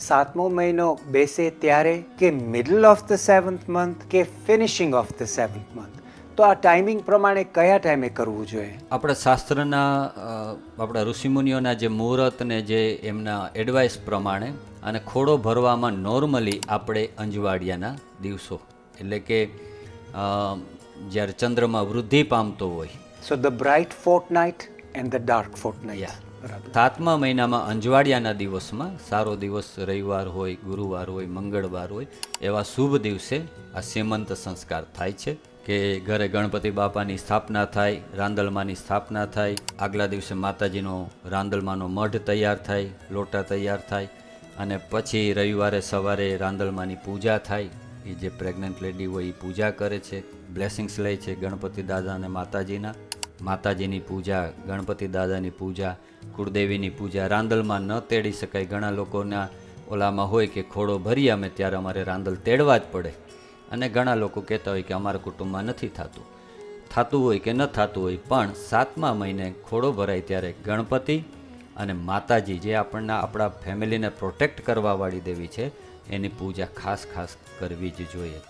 સાતમો મહિનો બેસે ત્યારે કે middle of the seventh month કે finishing of the seventh month તો આ ટાઈમિંગ પ્રમાણે કયા ટાઈમે કરવું જોઈએ? આપણા શાસ્ત્રના આપણા ઋષિમુનિઓના જે મુહૂર્ત ને જે એમના એડવાઇસ પ્રમાણે અને ખોડો ભરવામાં નોર્મલી આપણે અંજવાડિયાના દિવસો એટલે કે જ્યારે ચંદ્રમાં વૃદ્ધિ પામતો હોય. So the bright fortnight and the dark fortnight સાતમા મહિનામાં અંજવાડિયાના દિવસમાં સારો દિવસ રવિવાર હોય, ગુરુવાર હોય, મંગળવાર હોય, એવા શુભ દિવસે આ સેમંત સંસ્કાર થાય છે કે ઘરે ગણપતિ બાપાની સ્થાપના થાય, રાંદલમાની સ્થાપના થાય, આગલા દિવસે માતાજીનો રાંદલમાનો મઢ તૈયાર થાય, લોટા તૈયાર થાય અને પછી રવિવારે સવારે રાંદલમાની પૂજા થાય. એ જે પ્રેગ્નન્ટ લેડી હોય એ પૂજા કરે છે બ્લેસિંગ્સ લે છે ગણપતિ દાદા અને માતાજીના. માતાજીની પૂજા, ગણપતિ દાદાની પૂજા, કુળદેવીની પૂજા રાંદલમાં ન તેડી શકાય. ઘણા લોકોના ઓલામાં હોય કે ખોડો ભરી અમે ત્યારે અમારે રાંદલ તેડવા જ પડે. અને ઘણા લોકો કહેતા હોય કે અમારા કુટુંબમાં નથી થતું. થતું હોય કે ન થતું હોય, પણ સાતમા મહિને ખોડો ભરાય ત્યારે ગણપતિ અને માતાજી જે આપણને આપણા ફેમિલીને પ્રોટેક્ટ કરવાવાળી દેવી છે, એની પૂજા ખાસ ખાસ કરવી જ જોઈએ.